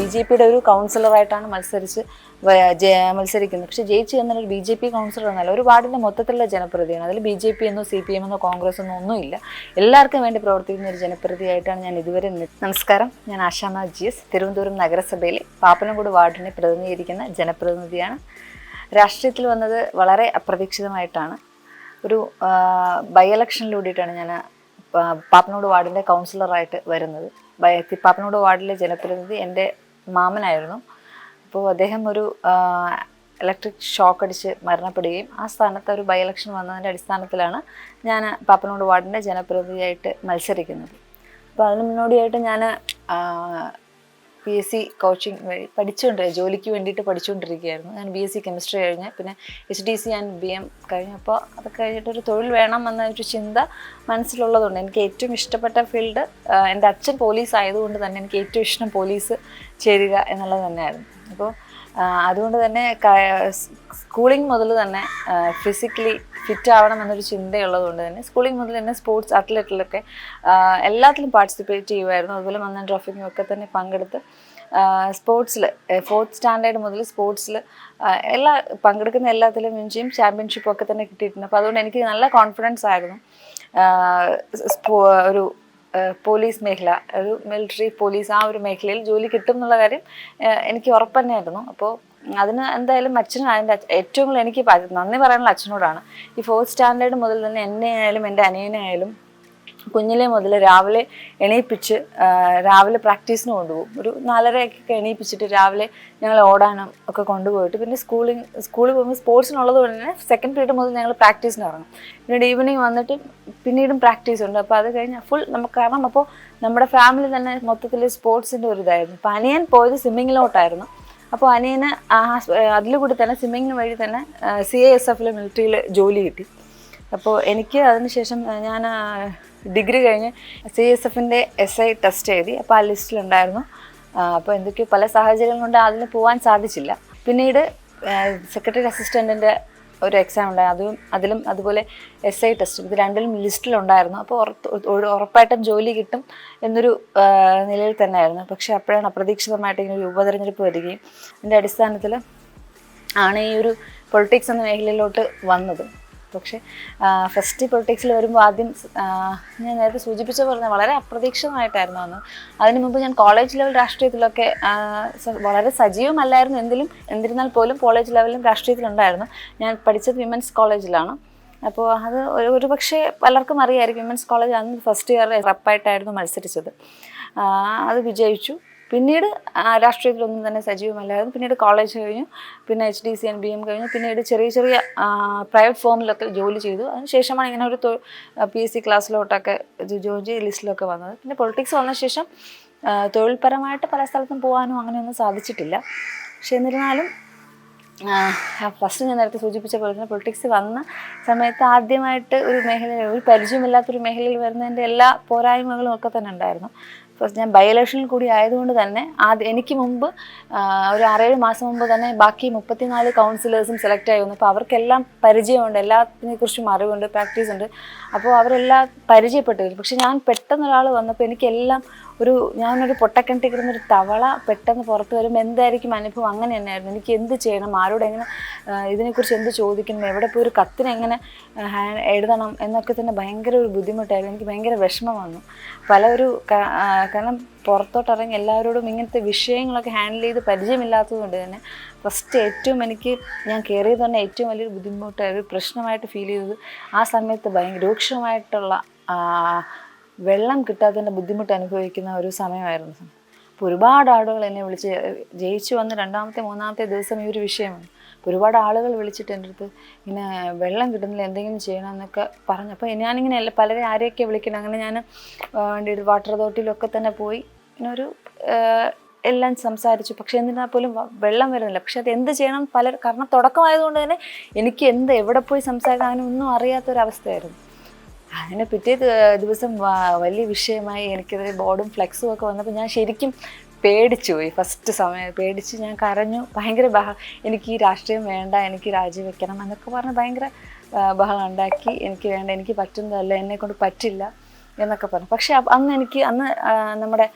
B J പിയുടെ ഒരു കൗൺസിലറായിട്ടാണ് മത്സരിച്ച് മത്സരിക്കുന്നത്. പക്ഷെ ജയിച്ചു എന്നൊരു ബി ജെ പി കൗൺസിലർ എന്നല്ല ഒരു വാർഡിന്റെ മൊത്തത്തിലുള്ള ജനപ്രതിയാണ്. അതിൽ ബി ജെ പി എന്നോ സി പി എം എന്നോ കോൺഗ്രസ് എന്നോ ഒന്നുമില്ല. എല്ലാവർക്കും വേണ്ടി പ്രവർത്തിക്കുന്ന ഒരു ജനപ്രതിയായിട്ടാണ് ഞാൻ ഇതുവരെ നമസ്കാരം. ഞാൻ ആശാമ ജി എസ് തിരുവനന്തപുരം നഗരസഭയിലെ പാപ്പനംകോട് വാർഡിനെ പ്രതിനിധീകരിക്കുന്ന ജനപ്രതിനിധിയാണ്. രാഷ്ട്രീയത്തിൽ വന്നത് വളരെ അപ്രതീക്ഷിതമായിട്ടാണ്. ഒരു ബൈ ഇലക്ഷനിലൂടെയിട്ടാണ് ഞാൻ പാപ്പനോട് വാർഡിന്റെ കൗൺസിലറായിട്ട് വരുന്നത്. പാപ്പനോട് വാർഡിലെ ജനപ്രതിനിധി എന്റെ മാമനായിരുന്നു. അപ്പോൾ അദ്ദേഹം ഒരു ഇലക്ട്രിക് ഷോക്ക് അടിച്ച് മരണപ്പെടുകയും ആ സ്ഥാനത്ത് ഒരു ബൈ ഇലക്ഷൻ വന്നതിന്റെ അടിസ്ഥാനത്തിലാണ് ഞാൻ പാപ്പനോട് വാർഡിന്റെ ജനപ്രതിനിധിയായിട്ട് മത്സരിക്കുന്നത്. അപ്പോൾ അതിന് മുന്നോടിയായിട്ട് ഞാൻ പി എസ് സി കോച്ചിങ് വഴി പഠിച്ചുകൊണ്ട് ജോലിക്ക് വേണ്ടിയിട്ട് പഠിച്ചുകൊണ്ടിരിക്കുകയായിരുന്നു ഞാൻ ബി എസ് സി കെമിസ്ട്രി കഴിഞ്ഞ് പിന്നെ H D C and B M കഴിഞ്ഞപ്പോൾ അത് കഴിഞ്ഞിട്ടൊരു തൊഴിൽ വേണം എന്ന ഒരു ചിന്ത മനസ്സിലുള്ളതുകൊണ്ട് എനിക്ക് ഏറ്റവും ഇഷ്ടപ്പെട്ട ഫീൽഡ് എന്റെ അച്ഛൻ പോലീസ് ആയതുകൊണ്ട് തന്നെ എനിക്ക് ഏറ്റവും ഇഷ്ടം പോലീസ് ചേരുക എന്നുള്ളത് തന്നെയായിരുന്നു. അപ്പോൾ അതുകൊണ്ട് തന്നെ സ്കൂളിംഗ് മുതൽ തന്നെ ഫിസിക്കലി ഫിറ്റ് ആവണം എന്നൊരു ചിന്തയുള്ളത് കൊണ്ട് തന്നെ സ്കൂളിംഗ് മുതൽ തന്നെ സ്പോർട്സ് അത്ലറ്റിലൊക്കെ എല്ലാത്തിലും പാർട്ടിസിപ്പേറ്റ് ചെയ്യുമായിരുന്നു അതുപോലെ മന്ദൻ ട്രോഫിക്കും ഒക്കെ തന്നെ പങ്കെടുത്ത് സ്പോർട്സിൽ ഫോർത്ത് സ്റ്റാൻഡേർഡ് മുതൽ സ്പോർട്സിൽ എല്ലാ പങ്കെടുക്കുന്ന എല്ലാത്തിലും വിജയും ചാമ്പ്യൻഷിപ്പും ഒക്കെ തന്നെ കിട്ടിയിട്ടുണ്ട്. അപ്പോൾ അതുകൊണ്ട് എനിക്ക് നല്ല കോൺഫിഡൻസ് ആയിരുന്നു. ഒരു പോലീസ് മേഖല ഒരു മിലിറ്ററി പോലീസ് ആ ഒരു മേഖലയിൽ ജോലി കിട്ടും എന്നുള്ള കാര്യം എനിക്ക് ഉറപ്പ് തന്നെയായിരുന്നു. അപ്പോൾ അതിന് എന്തായാലും അച്ഛനും ഏറ്റവും കൂടുതൽ എനിക്ക് നന്ദി പറയാനുള്ള അച്ഛനോടാണ്. ഈ ഫോർത്ത് സ്റ്റാൻഡേർഡ് മുതൽ തന്നെ എന്നെ ആയാലും എന്റെ അനിയനായാലും കുഞ്ഞിലെ മുതൽ രാവിലെ എണീപ്പിച്ച് രാവിലെ പ്രാക്ടീസിന് കൊണ്ടുപോകും. ഒരു നാലരയൊക്കെ എണീപ്പിച്ചിട്ട് രാവിലെ ഞങ്ങൾ ഓടാനും ഒക്കെ കൊണ്ടുപോയിട്ട് പിന്നെ സ്കൂളിൽ സ്കൂളിൽ പോകുമ്പോൾ സ്പോർട്സിനുള്ളത് കൊണ്ട് തന്നെ സെക്കൻഡ് പീരീഡ് മുതൽ ഞങ്ങൾ പ്രാക്ടീസിന് ഇറങ്ങും. പിന്നീട് ഈവനിങ് വന്നിട്ട് പിന്നീടും പ്രാക്ടീസ് ഉണ്ട്. അപ്പോൾ അത് കഴിഞ്ഞ് ഫുൾ നമുക്ക് കാരണം അപ്പോൾ നമ്മുടെ ഫാമിലി തന്നെ മൊത്തത്തിൽ സ്പോർട്സിന്റെ ഒരു ഇതായിരുന്നു. അപ്പോൾ അനിയൻ പോയത് സ്വിമ്മിങ്ങിലോട്ടായിരുന്നു അപ്പോൾ അനിയന് അതിൽ കൂടി തന്നെ സ്വിമ്മിങ്ങിന് വഴി തന്നെ സി എ എസ് എഫിൽ മിലിറ്ററിയിൽ ജോലി കിട്ടി. അപ്പോൾ എനിക്ക് അതിനുശേഷം ഞാൻ ഡിഗ്രി കഴിഞ്ഞ് സി എസ് എഫിന്റെ എസ് ഐ ടെസ്റ്റ് എഴുതി. അപ്പോൾ ആ ലിസ്റ്റിലുണ്ടായിരുന്നു അപ്പോൾ എന്തൊക്കെയോ പല സാഹചര്യങ്ങൾ കൊണ്ട് അതിന് പോകാൻ സാധിച്ചില്ല. പിന്നീട് സെക്രട്ടറി അസിസ്റ്റന്റിന്റെ ഒരു എക്സാം ഉണ്ടായി. അതും അതിലും അതുപോലെ എസ് ഐ ടെസ്റ്റ് ഇത് രണ്ടിലും ലിസ്റ്റിലുണ്ടായിരുന്നു. അപ്പോൾ ഉറപ്പായിട്ടും ജോലി കിട്ടും എന്നൊരു നിലയിൽ തന്നെയായിരുന്നു. പക്ഷേ അപ്പോഴാണ് അപ്രതീക്ഷിതമായിട്ട് ഇങ്ങനെ ഒരു ഉപതെരഞ്ഞെടുപ്പ് വരികയും അതിന്റെ അടിസ്ഥാനത്തിൽ ആണ് ഈ ഒരു പൊളിറ്റിക്സ് എന്ന മേഖലയിലോട്ട് വന്നത്. പക്ഷേ ഫസ്റ്റ് പൊളിറ്റിക്സിൽ വരുമ്പോൾ ആദ്യം ഞാൻ നേരത്തെ സൂചിപ്പിച്ച പറഞ്ഞ വളരെ അപ്രതീക്ഷിതമായിട്ടായിരുന്നു അന്ന്. അതിന് മുമ്പ് ഞാൻ കോളേജ് ലെവൽ രാഷ്ട്രീയത്തിലൊക്കെ വളരെ സജീവമല്ലായിരുന്നു എന്തിലും എന്നിരുന്നാൽ പോലും കോളേജ് ലെവലിലും രാഷ്ട്രീയത്തിലുണ്ടായിരുന്നു. ഞാൻ പഠിച്ചത് വിമൻസ് കോളേജിലാണ് അപ്പോൾ അത് ഒരു- പക്ഷേ പലർക്കും അറിയായിരിക്കും വിമൻസ് കോളേജ് അന്ന് ഫസ്റ്റ് ഇയർ റപ്പായിട്ടായിരുന്നു മത്സരിച്ചത്. അത് വിജയിച്ചു. പിന്നീട് രാഷ്ട്രീയത്തിലൊന്നും തന്നെ സജീവമല്ലായിരുന്നു. പിന്നീട് കോളേജ് കഴിഞ്ഞു പിന്നെ H D C N B M കഴിഞ്ഞു. പിന്നീട് ചെറിയ ചെറിയ പ്രൈവറ്റ് ഫോമിലൊക്കെ ജോലി ചെയ്തു. അതിനുശേഷമാണ് ഇങ്ങനെ ഒരു പി എസ് സി ക്ലാസ്സിലോട്ടൊക്കെ ജോജി ലിസ്റ്റിലൊക്കെ വന്നത്. പിന്നെ പൊളിറ്റിക്സ് വന്ന ശേഷം തൊഴിൽപരമായിട്ട് പല സ്ഥലത്തും പോകാനും അങ്ങനെയൊന്നും സാധിച്ചിട്ടില്ല. പക്ഷെ എന്നിരുന്നാലും ഫസ്റ്റ് ഞാൻ നേരത്തെ സൂചിപ്പിച്ച പോലെ തന്നെ പൊളിറ്റിക്സ് വന്ന സമയത്ത് ആദ്യമായിട്ട് ഒരു മേഖല ഒരു പരിചയമില്ലാത്തൊരു മേഖലയിൽ വരുന്നതിന്റെ എല്ലാ പോരായ്മകളും ഒക്കെ തന്നെ ഉണ്ടായിരുന്നു. ഞാൻ ബൈ ഇലക്ഷനിൽ കൂടി ആയതുകൊണ്ട് തന്നെ ആദ്യം എനിക്ക് മുമ്പ് ഒരു ആറേഴ് മാസം മുമ്പ് തന്നെ ബാക്കി മുപ്പത്തിനാല് കൗൺസിലേഴ്സും സെലക്ട് ആയി വന്നു. അപ്പോൾ അവർക്കെല്ലാം പരിചയമുണ്ട് എല്ലാത്തിനെ കുറിച്ചും അറിവുണ്ട് പ്രാക്ടീസ് ഉണ്ട്. അപ്പോൾ അവരെല്ലാം പരിചയപ്പെട്ടു പക്ഷേ ഞാൻ പെട്ടെന്ന് ഒരാൾ വന്നപ്പോൾ എനിക്കെല്ലാം ഒരു ഞാനൊരു പൊട്ടക്കിണറ്റി കിടന്നൊരു തവള പെട്ടെന്ന് പുറത്ത് വരുമ്പോൾ എന്തായിരിക്കും അനുഭവം? അങ്ങനെ തന്നെയായിരുന്നു. എനിക്ക് എന്ത് ചെയ്യണം? ആരോട് എങ്ങനെ ഇതിനെക്കുറിച്ച് എന്ത് ചോദിക്കണം? എവിടെ പോയി ഒരു കത്തിന് എങ്ങനെ ആ, എഴുതണം എന്നൊക്കെ തന്നെ ഭയങ്കര ഒരു ബുദ്ധിമുട്ടായിരുന്നു. എനിക്ക് ഭയങ്കര വിഷമം വന്നു. പല ഒരു കാരണം പുറത്തോട്ടിറങ്ങി എല്ലാവരോടും ഇങ്ങനത്തെ വിഷയങ്ങളൊക്കെ ഹാൻഡിൽ ചെയ്ത് പരിചയമില്ലാത്തത് കൊണ്ട് തന്നെ ഫസ്റ്റ് ഏറ്റവും എനിക്ക് ഞാൻ കയറിയത് തന്നെ ഏറ്റവും വലിയൊരു ബുദ്ധിമുട്ട് ഒരു പ്രശ്നമായിട്ട് ഫീൽ ചെയ്തത് ആ സമയത്ത് ഭയങ്കര രൂക്ഷമായിട്ടുള്ള വെള്ളം കിട്ടാത്തതിന്റെ ബുദ്ധിമുട്ട് അനുഭവിക്കുന്ന ഒരു സമയമായിരുന്നു അപ്പോൾ ഒരുപാട് ആളുകൾ എന്നെ വിളിച്ച് ജയിച്ചു വന്ന് രണ്ടാമത്തെ മൂന്നാമത്തെ ദിവസം ഈ ഒരു വിഷയമാണ്. അപ്പോൾ ഒരുപാട് ആളുകൾ വിളിച്ചിട്ട് എന്റെ അടുത്ത് ഇങ്ങനെ വെള്ളം കിട്ടുന്നില്ല എന്തെങ്കിലും ചെയ്യണം എന്നൊക്കെ പറഞ്ഞു. അപ്പോൾ ഞാനിങ്ങനെ എല്ലാ പലരെ ആരെയൊക്കെ വിളിക്കണം അങ്ങനെ ഞാൻ വേണ്ടി വാട്ടർ അതോറിറ്റിയിലൊക്കെ തന്നെ പോയി ഇങ്ങനെ ഒരു എല്ലാം സംസാരിച്ചു. പക്ഷെ എന്നിരുന്നാൽ പോലും വെള്ളം വരുന്നില്ല. പക്ഷെ അത് എന്ത് ചെയ്യണം പല കാരണം തുടക്കമായതുകൊണ്ട് തന്നെ എനിക്ക് എന്ത് എവിടെ പോയി സംസാരിക്കാൻ അങ്ങനെ ഒന്നും അറിയാത്തൊരവസ്ഥയായിരുന്നു. അങ്ങനെ പിറ്റേ ദിവസം വലിയ വിഷയമായി എനിക്കത് ബോർഡും ഫ്ലെക്സും ഒക്കെ വന്നപ്പോൾ ഞാൻ ശരിക്കും പേടിച്ചു പോയി. ഫസ്റ്റ് സമയം പേടിച്ച് ഞാൻ കരഞ്ഞു. ഭയങ്കര ബഹ എനിക്ക് ഈ രാഷ്ട്രീയം വേണ്ട എനിക്ക് രാജിവെക്കണം എന്നൊക്കെ പറഞ്ഞ് ഭയങ്കര ബഹളം ഉണ്ടാക്കി. എനിക്ക് വേണ്ട എനിക്ക് പറ്റുന്നതല്ല എന്നെ കൊണ്ട് പറ്റില്ല എന്നൊക്കെ പറഞ്ഞു. പക്ഷെ അന്ന് എനിക്ക് അന്ന് നമ്മുടെ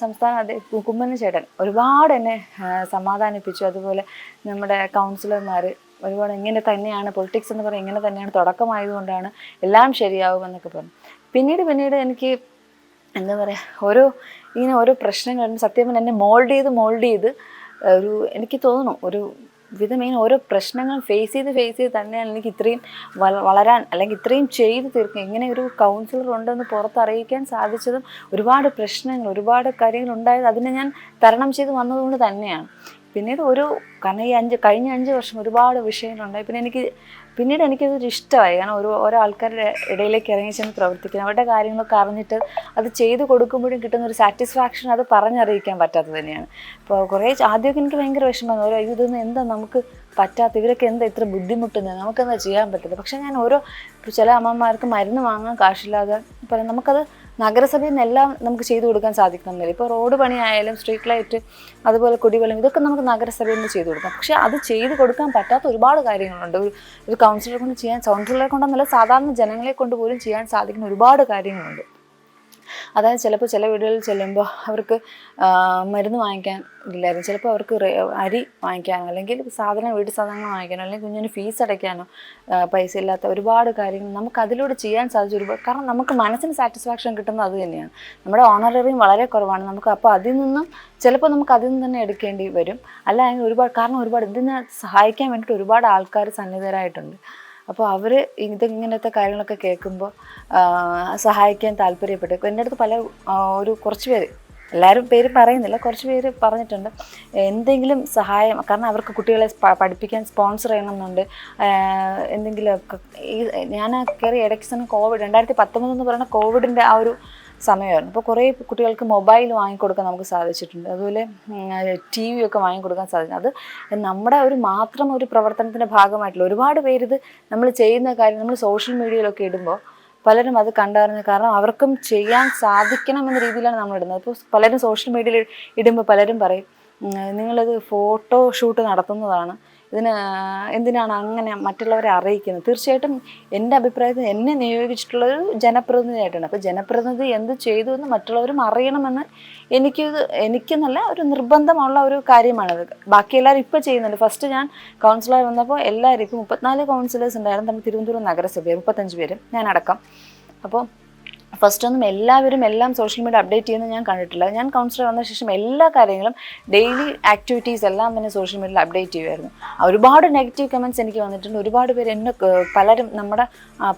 സംസ്ഥാന കുമ്മന ചേട്ടൻ ഒരുപാട് എന്നെ സമാധാനിപ്പിച്ചു. അതുപോലെ നമ്മുടെ കൗൺസിലർമാർ ഒരുപാട് ഇങ്ങനെ തന്നെയാണ് പൊളിറ്റിക്സ് എന്ന് പറയുന്നത് ഇങ്ങനെ തന്നെയാണ് തുടക്കമായതുകൊണ്ടാണ് എല്ലാം ശരിയാവും എന്നൊക്കെ പറഞ്ഞു. പിന്നീട് പിന്നീട് എനിക്ക് എന്താ പറയുക ഓരോ ഇങ്ങനെ ഓരോ പ്രശ്നങ്ങൾ സത്യം എന്നെ മോൾഡ് ചെയ്ത് മോൾഡ് ചെയ്ത് ഒരു എനിക്ക് തോന്നുന്നു ഒരു വിധം ഇങ്ങനെ ഓരോ പ്രശ്നങ്ങൾ ഫേസ് ചെയ്ത് ഫേസ് ചെയ്ത് തന്നെയാണ് എനിക്ക് ഇത്രയും വളരാൻ അല്ലെങ്കിൽ ഇത്രയും ചെയ്ത് തീർക്കുക ഇങ്ങനെ ഒരു കൗൺസിലർ ഉണ്ടെന്ന് പുറത്തറിയിക്കാൻ സാധിച്ചതും ഒരുപാട് പ്രശ്നങ്ങൾ ഒരുപാട് കാര്യങ്ങൾ ഉണ്ടായത് അതിനെ ഞാൻ തരണം ചെയ്ത് വന്നതുകൊണ്ട് തന്നെയാണ്. പിന്നീട് ഒരു കാരണം ഈ അഞ്ച് കഴിഞ്ഞ അഞ്ച് വർഷം ഒരുപാട് വിഷയങ്ങളുണ്ടായി. പിന്നെ എനിക്ക് പിന്നീട് എനിക്കതൊരു ഇഷ്ടമായി. കാരണം ഒരു ഓരോ ആൾക്കാരുടെ ഇടയിലേക്ക് ഇറങ്ങി ചെന്ന് പ്രവർത്തിക്കുന്നത് അവരുടെ കാര്യങ്ങളൊക്കെ അറിഞ്ഞിട്ട് അത് ചെയ്തു കൊടുക്കുമ്പോഴും കിട്ടുന്ന ഒരു സാറ്റിസ്ഫാക്ഷൻ അത് പറഞ്ഞറിയിക്കാൻ പറ്റാത്തത് തന്നെയാണ്. ഇപ്പോൾ കുറേ ആദ്യമൊക്കെ എനിക്ക് ഭയങ്കര വിഷമം ഓരോ "അയ്യോ, ഇതൊന്നും എന്താ നമുക്ക് പറ്റാത്ത ഇവരൊക്കെ എന്താ ഇത്ര ബുദ്ധിമുട്ടുന്നത്? നമുക്കെന്താ ചെയ്യാൻ പറ്റില്ല പക്ഷേ ഞാൻ ഓരോ ചില അമ്മമാർക്ക് മരുന്ന് വാങ്ങാൻ കാശില്ലാതെ പറയും നമുക്കത് നഗരസഭയിൽ നിന്നെല്ലാം നമുക്ക് ചെയ്തു കൊടുക്കാൻ സാധിക്കണമെന്നില്ല. ഇപ്പോൾ റോഡ് പണിയായാലും സ്ട്രീറ്റ് ലൈറ്റ് അതുപോലെ കുടിവെള്ളം ഇതൊക്കെ നമുക്ക് നഗരസഭയിൽ നിന്ന് ചെയ്തു കൊടുക്കാം. പക്ഷേ അത് ചെയ്തു കൊടുക്കാൻ പറ്റാത്ത ഒരുപാട് കാര്യങ്ങളുണ്ട്. ഒരു ഒരു കൗൺസിലറെ കൊണ്ട് ചെയ്യാൻ കൗൺസിലറെ കൊണ്ടെന്നല്ല സാധാരണ ജനങ്ങളെ കൊണ്ട് പോലും ചെയ്യാൻ സാധിക്കുന്ന ഒരുപാട് കാര്യങ്ങളുണ്ട്. അതായത് ചിലപ്പോൾ ചില വീടുകളിൽ ചെല്ലുമ്പോൾ അവർക്ക് മരുന്ന് വാങ്ങിക്കാൻ ഇല്ലായിരുന്നു. ചിലപ്പോൾ അവർക്ക് അരി വാങ്ങിക്കാനോ അല്ലെങ്കിൽ സാധനം വീട്ടു സാധനങ്ങൾ വാങ്ങിക്കാനോ അല്ലെങ്കിൽ കുഞ്ഞിന് ഫീസ് അടയ്ക്കാനോ പൈസ ഇല്ലാത്ത ഒരുപാട് കാര്യങ്ങൾ നമുക്ക് അതിലൂടെ ചെയ്യാൻ സാധിച്ചു. ഒരുപാട് കാരണം നമുക്ക് മനസ്സിന് സാറ്റിസ്ഫാക്ഷൻ കിട്ടുന്നത് അത് തന്നെയാണ്. നമ്മുടെ ഓണററിയും വളരെ കുറവാണ്. നമുക്ക് അപ്പോൾ അതിൽ നിന്നും ചിലപ്പോൾ നമുക്ക് അതിൽ നിന്ന് തന്നെ എടുക്കേണ്ടി വരും. അല്ലെങ്കിൽ ഒരുപാട് കാരണം ഒരുപാട് ഇതിനെ സഹായിക്കാൻ വേണ്ടിയിട്ട് ഒരുപാട് ആൾക്കാർ സന്നിധരായിട്ടുണ്ട്. അപ്പോൾ അവർ ഇതിങ്ങനത്തെ കാര്യങ്ങളൊക്കെ കേൾക്കുമ്പോൾ സഹായിക്കാൻ താല്പര്യപ്പെട്ടു. എന്റെ അടുത്ത് പല ഒരു കുറച്ച് പേര് എല്ലാവരും പേര് പറയുന്നില്ല കുറച്ച് പേര് പറഞ്ഞിട്ടുണ്ട്. എന്തെങ്കിലും സഹായം കാരണം അവർക്ക് കുട്ടികളെ പഠിപ്പിക്കാൻ സ്പോൺസർ ചെയ്യണമെന്നുണ്ട്. എന്തെങ്കിലും ഈ ഞാൻ കയറി ഇടയ്ക്ക് സമയം കോവിഡ് രണ്ടായിരത്തി പത്തൊമ്പത് എന്ന് പറയുന്ന കോവിഡിന്റെ ആ ഒരു സമയമായിരുന്നു. അപ്പോൾ കുറേ കുട്ടികൾക്ക് മൊബൈൽ വാങ്ങിക്കൊടുക്കാൻ നമുക്ക് സാധിച്ചിട്ടുണ്ട്. അതുപോലെ ടി വി ഒക്കെ വാങ്ങിക്കൊടുക്കാൻ സാധിച്ചു അത് നമ്മുടെ ഒരു മാത്രം ഒരു പ്രവർത്തനത്തിന്റെ ഭാഗമായിട്ടുള്ള ഒരുപാട് പേരിത് നമ്മൾ ചെയ്യുന്ന കാര്യം നമ്മൾ സോഷ്യൽ മീഡിയയിലൊക്കെ ഇടുമ്പോൾ പലരും അത് കണ്ടറിഞ്ഞ് കാരണം അവർക്കും ചെയ്യാൻ സാധിക്കണം എന്ന രീതിയിലാണ് നമ്മൾ ഇടുന്നത്. അപ്പോൾ പലരും സോഷ്യൽ മീഡിയയിൽ ഇടുമ്പോൾ പലരും പറയും നിങ്ങളിത് ഫോട്ടോ ഷൂട്ട് നടത്തുന്നതാണ്. ഇതിന് എന്തിനാണ് അങ്ങനെ മറ്റുള്ളവരെ അറിയിക്കുന്നത്? തീർച്ചയായിട്ടും എന്റെ അഭിപ്രായത്തിൽ എന്നെ നിയോഗിച്ചിട്ടുള്ളൊരു ജനപ്രതിനിധിയായിട്ടാണ്. അപ്പോൾ ജനപ്രതിനിധി എന്ത് ചെയ്തു എന്ന് മറ്റുള്ളവരും അറിയണമെന്ന് എനിക്ക് എനിക്കെന്നല്ല ഒരു നിർബന്ധമുള്ള ഒരു കാര്യമാണത് ബാക്കി എല്ലാവരും ഇപ്പോൾ ചെയ്യുന്നുണ്ട്. ഫസ്റ്റ് ഞാൻ കൗൺസിലർ വന്നപ്പോൾ ഇപ്പോൾ മുപ്പത്തിനാല് കൗൺസിലേഴ്സ് ഉണ്ടായിരുന്നു. നമ്മൾ തിരുവനന്തപുരം നഗരസഭയിൽ മുപ്പത്തഞ്ച് പേര്. ഞാനടക്കം. അപ്പോൾ ഫസ്റ്റ് ഒന്നും എല്ലാവരും എല്ലാം സോഷ്യൽ മീഡിയ അപ്ഡേറ്റ് ചെയ്യുന്നത് ഞാൻ കണ്ടിട്ടില്ല. ഞാൻ കൗൺസിലർ വന്ന ശേഷം എല്ലാ കാര്യങ്ങളും ഡെയിലി ആക്ടിവിറ്റീസ് എല്ലാം തന്നെ സോഷ്യൽ മീഡിയയിൽ അപ്ഡേറ്റ് ചെയ്യുമായിരുന്നു ഒരുപാട് നെഗറ്റീവ് കമന്റ്സ് എനിക്ക് വന്നിട്ടുണ്ട്. ഒരുപാട് പേര് എന്നെ പലരും നമ്മുടെ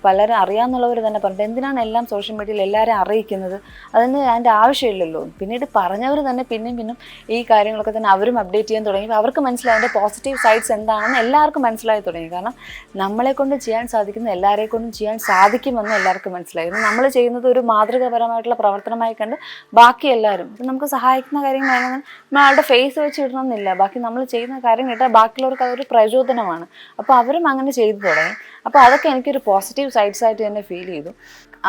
പലരും അറിയാമെന്നുള്ളവർ തന്നെ പറഞ്ഞിട്ട് എന്തിനാണ് എല്ലാം സോഷ്യൽ മീഡിയയിൽ എല്ലാവരും അറിയിക്കുന്നത്? അതിന് അതിന്റെ ആവശ്യമില്ലല്ലോ. പിന്നീട് പറഞ്ഞവർ തന്നെ പിന്നെയും പിന്നും ഈ കാര്യങ്ങളൊക്കെ തന്നെ അവരും അപ്ഡേറ്റ് ചെയ്യാൻ തുടങ്ങിയപ്പോൾ അവർക്ക് മനസ്സിലായി അതിന്റെ പോസിറ്റീവ് സൈഡ്സ് എന്താണെന്ന് എല്ലാവർക്കും മനസ്സിലായി തുടങ്ങി. കാരണം നമ്മളെ കൊണ്ട് ചെയ്യാൻ സാധിക്കുന്ന എല്ലാവരെ കൊണ്ടും ചെയ്യാൻ സാധിക്കുമെന്ന് എല്ലാവർക്കും മനസ്സിലായി. നമ്മൾ ചെയ്യുന്നത് ഒരു മാതൃകാപരമായിട്ടുള്ള പ്രവർത്തനമായി കണ്ട് ബാക്കി എല്ലാവരും നമുക്ക് സഹായിക്കുന്ന കാര്യങ്ങളാണ് നമ്മൾ ആളുടെ ഫേസ് വെച്ച് ഇടണമെന്നില്ല. ബാക്കി നമ്മൾ ചെയ്യുന്ന കാര്യം കേട്ടാൽ ബാക്കിയുള്ളവർക്ക് അതൊരു പ്രചോദനമാണ്. അപ്പോൾ അവരും അങ്ങനെ ചെയ്തു തുടങ്ങി. അപ്പോൾ അതൊക്കെ എനിക്കൊരു പോസിറ്റീവ് സൈഡ്സ് ആയിട്ട് തന്നെ ഫീൽ ചെയ്തു.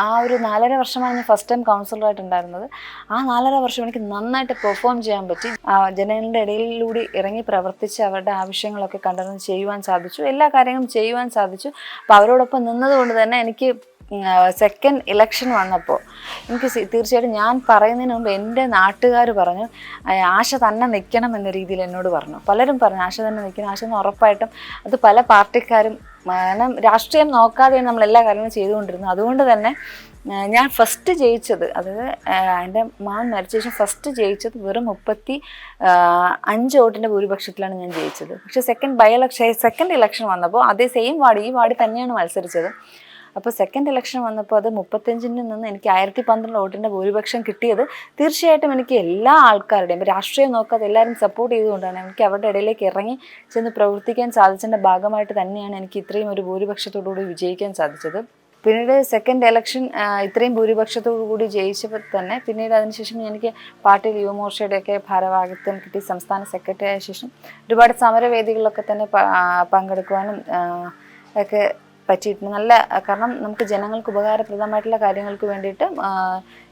ആ ഒരു നാലര വർഷമാണ് ഞാൻ ഫസ്റ്റ് ടൈം കൗൺസിലറായിട്ട് ഉണ്ടായിരുന്നത്. ആ നാലര വർഷം എനിക്ക് നന്നായിട്ട് പെർഫോം ചെയ്യാൻ പറ്റി. ജനങ്ങളുടെ ഇടയിലൂടെ ഇറങ്ങി പ്രവർത്തിച്ച് അവരുടെ ആവശ്യങ്ങളൊക്കെ കണ്ടറിഞ്ഞ് ചെയ്യുവാൻ സാധിച്ചു. എല്ലാ കാര്യങ്ങളും ചെയ്യുവാൻ സാധിച്ചു. അപ്പോൾ അവരോടൊപ്പം നിന്നതുകൊണ്ട് തന്നെ എനിക്ക് സെക്കൻഡ് ഇലക്ഷൻ വന്നപ്പോൾ എനിക്ക് തീർച്ചയായിട്ടും ഞാൻ പറയുന്നതിന് മുമ്പ് എന്റെ നാട്ടുകാർ പറഞ്ഞു "ആ, ആശ തന്നെ നിൽക്കണം എന്ന രീതിയിൽ എന്നോട് പറഞ്ഞു. പലരും പറഞ്ഞു ആശ തന്നെ നിൽക്കണം ആശ എന്ന് ഉറപ്പായിട്ടും അത് പല പാർട്ടിക്കാരും കാരണം രാഷ്ട്രീയം നോക്കാതെ നമ്മൾ എല്ലാ കാര്യങ്ങളും ചെയ്തുകൊണ്ടിരുന്നത്. അതുകൊണ്ട് തന്നെ ഞാൻ ഫസ്റ്റ് ജയിച്ചത് അതായത് എന്റെ മാൻ മരിച്ച ശേഷം ഫസ്റ്റ് ജയിച്ചത് വെറും മുപ്പത്തി അഞ്ച് വോട്ടിന്റെ ഭൂരിപക്ഷത്തിലാണ് ഞാൻ ജയിച്ചത്. പക്ഷേ second by election second election വന്നപ്പോൾ അതേ സെയിം വാർഡ് ഈ വാർഡിൽ തന്നെയാണ് മത്സരിച്ചത്. അപ്പോൾ സെക്കൻഡ് ഇലക്ഷൻ വന്നപ്പോൾ അത് മുപ്പത്തഞ്ചിൽ നിന്ന് എനിക്ക് ആയിരത്തി പന്ത്രണ്ട് വോട്ടിന്റെ ഭൂരിപക്ഷം കിട്ടിയത് തീർച്ചയായിട്ടും എനിക്ക് എല്ലാ ആൾക്കാരുടെയും രാഷ്ട്രീയം നോക്കാതെ എല്ലാവരും സപ്പോർട്ട് ചെയ്തുകൊണ്ടാണ്. എനിക്ക് അവരുടെ ഇടയിലേക്ക് ഇറങ്ങി ചെന്ന് പ്രവർത്തിക്കാൻ സാധിച്ചതിന്റെ ഭാഗമായിട്ട് തന്നെയാണ് എനിക്ക് ഇത്രയും ഒരു ഭൂരിപക്ഷത്തോടുകൂടി വിജയിക്കാൻ സാധിച്ചത്. പിന്നീട് സെക്കൻഡ് ഇലക്ഷൻ ഇത്രയും ഭൂരിപക്ഷത്തോടു കൂടി ജയിച്ചപ്പോൾ തന്നെ പിന്നീട് അതിനുശേഷം എനിക്ക് പാർട്ടി യുവമോർച്ചയുടെയൊക്കെ ഭാരവാഹിത്വം കിട്ടി സംസ്ഥാന സെക്രട്ടറി ആയ ശേഷം ഒരുപാട് സമരവേദികളിലൊക്കെ തന്നെ പങ്കെടുക്കുവാനും ഒക്കെ പറ്റിയിട്ടുണ്ട്. നല്ല കാരണം നമുക്ക് ജനങ്ങൾക്ക് ഉപകാരപ്രദമായിട്ടുള്ള കാര്യങ്ങൾക്ക് വേണ്ടിയിട്ട്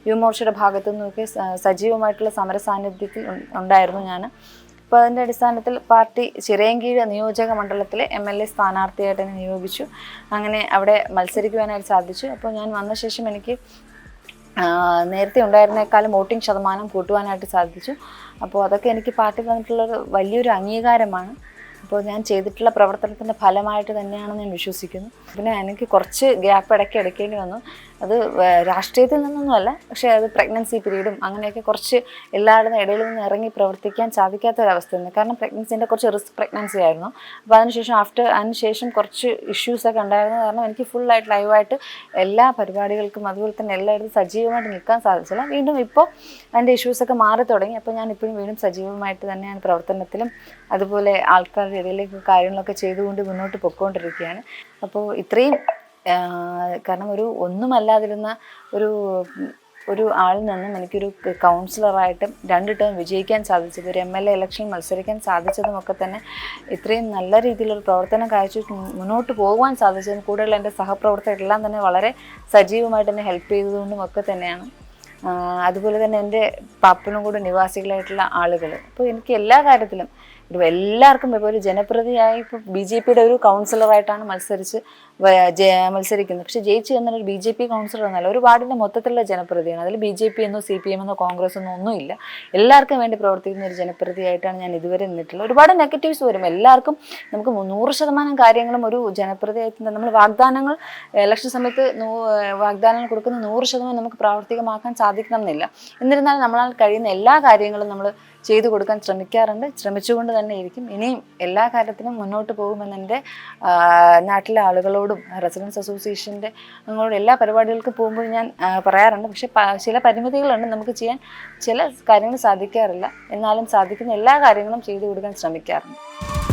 യുവമോർച്ചയുടെ ഭാഗത്തു നിന്നൊക്കെ സജീവമായിട്ടുള്ള സമര സാന്നിധ്യത്തിൽ ഉണ്ടായിരുന്നു ഞാൻ അപ്പോൾ അതിന്റെ അടിസ്ഥാനത്തിൽ പാർട്ടി ചിറയൻകീഴ് നിയോജക മണ്ഡലത്തിലെ എം എൽ എ സ്ഥാനാർത്ഥിയായിട്ട് എന്നെ നിയോഗിച്ചു. അങ്ങനെ അവിടെ മത്സരിക്കുവാനായിട്ട് സാധിച്ചു. അപ്പോൾ ഞാൻ വന്ന ശേഷം എനിക്ക് നേരത്തെ ഉണ്ടായിരുന്നേക്കാളും വോട്ടിംഗ് ശതമാനം കൂട്ടുവാനായിട്ട് സാധിച്ചു. അപ്പോൾ അതൊക്കെ എനിക്ക് പാർട്ടി തന്നിട്ടുള്ളൊരു വലിയൊരു അംഗീകാരമാണ്. അപ്പോൾ ഞാൻ ചെയ്തിട്ടുള്ള പ്രവർത്തനത്തിന്റെ ഫലമായിട്ട് തന്നെയാണെന്ന് ഞാൻ വിശ്വസിക്കുന്നു. പിന്നെ എനിക്ക് കുറച്ച് ഗ്യാപ്പ് ഇടയ്ക്ക് എടുക്കേണ്ടി വന്നു. അത് രാഷ്ട്രീയത്തിൽ നിന്നൊന്നുമല്ല പക്ഷേ അത് പ്രഗ്നൻസി പീരീഡും അങ്ങനെയൊക്കെ കുറച്ച് എല്ലാവരുടെയും ഇടയിൽ നിന്ന് ഇറങ്ങി പ്രവർത്തിക്കാൻ സാധിക്കാത്ത ഒരവസ്ഥയായിരുന്നു കാരണം പ്രഗ്നൻസിന്റെ കുറച്ച് റിസ്ക് പ്രഗ്നൻസി ആയിരുന്നു. അപ്പോൾ അതിനുശേഷം ആഫ്റ്റർ അതിനുശേഷം കുറച്ച് ഇഷ്യൂസൊക്കെ ഉണ്ടായിരുന്നു. കാരണം എനിക്ക് ഫുള്ളായിട്ട് ലൈവായിട്ട് എല്ലാ പരിപാടികൾക്കും അതുപോലെ തന്നെ എല്ലായിടത്തും സജീവമായിട്ട് നിൽക്കാൻ സാധിച്ചില്ല. വീണ്ടും ഇപ്പോൾ അതിന്റെ ഇഷ്യൂസൊക്കെ മാറി തുടങ്ങി. അപ്പോൾ ഞാൻ ഇപ്പോഴും വീണ്ടും സജീവമായിട്ട് തന്നെയാണ് പ്രവർത്തനത്തിലും അതുപോലെ ആൾക്കാരുടെ ഇടയിലേക്ക് കാര്യങ്ങളൊക്കെ ചെയ്തുകൊണ്ട് മുന്നോട്ട് പൊയ്ക്കൊണ്ടിരിക്കുകയാണ് അപ്പോൾ ഇത്രയും കാരണം ഒരു ഒന്നുമല്ലാതിരുന്ന ഒരു ഒരു ആളിൽ നിന്നും എനിക്കൊരു കൗൺസിലറായിട്ടും രണ്ട് ടേം വിജയിക്കാൻ സാധിച്ചത് ഒരു എം എൽ എ ഇലക്ഷൻ മത്സരിക്കാൻ സാധിച്ചതുമൊക്കെ തന്നെ ഇത്രയും നല്ല രീതിയിലൊരു പ്രവർത്തനം കാഴ്ച മുന്നോട്ട് പോകുവാൻ സാധിച്ചതും കൂടുതൽ എന്റെ സഹപ്രവർത്തകരെല്ലാം തന്നെ വളരെ സജീവമായിട്ട് തന്നെ ഹെൽപ്പ് ചെയ്തതുകൊണ്ടും ഒക്കെ തന്നെയാണ്. അതുപോലെ തന്നെ എന്റെ പാപ്പനും കൂടെ നിവാസികളായിട്ടുള്ള ആളുകൾ. അപ്പോൾ എനിക്ക് എല്ലാ കാര്യത്തിലും എല്ലാവർക്കും ഇപ്പോൾ ഒരു ജനപ്രതിയായി ഇപ്പോൾ ബി ജെ പിയുടെ ഒരു കൗൺസിലറായിട്ടാണ് മത്സരിച്ച് മത്സരിക്കുന്നത് പക്ഷെ ജയിച്ചു എന്നൊരു ബി ജെ പി കൗൺസിലർ എന്നല്ല ഒരു വാർഡിന്റെ മൊത്തത്തിലുള്ള ജനപ്രതിയാണ്. അതിൽ ബി ജെ പി എന്നോ സി പി എം എന്നോ കോൺഗ്രസ് എന്നോ ഒന്നുമില്ല. എല്ലാവർക്കും വേണ്ടി പ്രവർത്തിക്കുന്ന ഒരു ജനപ്രതിയായിട്ടാണ് ഞാൻ ഇതുവരെ നിന്നിട്ടുള്ളത്. ഒരുപാട് നെഗറ്റീവ്സ് വരും. എല്ലാവർക്കും നമുക്ക് നൂറ് ശതമാനം കാര്യങ്ങളും ഒരു ജനപ്രതിയായിട്ട് നമ്മൾ വാഗ്ദാനങ്ങൾ ഇലക്ഷൻ സമയത്ത് വാഗ്ദാനങ്ങൾ കൊടുക്കുന്ന നൂറ് ശതമാനം നമുക്ക് പ്രാവർത്തികമാക്കാൻ സാധിക്കണം എന്നില്ല എന്നിരുന്നാലും നമ്മളാൽ കഴിയുന്ന എല്ലാ കാര്യങ്ങളും നമ്മൾ ചെയ്തു കൊടുക്കാൻ ശ്രമിക്കാറുണ്ട്. ശ്രമിച്ചുകൊണ്ട് തന്നെ ഇരിക്കും. ഇനിയും എല്ലാ കാര്യത്തിനും മുന്നോട്ട് പോകുമെന്ന് എന്റെ നാട്ടിലെ ആളുകളോടും റെസിഡൻസ് അസോസിയേഷന്റെ അങ്ങോട്ട് എല്ലാ പരിപാടികൾക്കും പോകുമ്പോൾ ഞാൻ പറയാറുണ്ട്. പക്ഷേ ചില പരിമിതികളുണ്ട് നമുക്ക് ചെയ്യാൻ. ചില കാര്യങ്ങൾ സാധിക്കാറില്ല. എന്നാലും സാധിക്കുന്ന എല്ലാ കാര്യങ്ങളും ചെയ്തു കൊടുക്കാൻ ശ്രമിക്കാറുണ്ട്.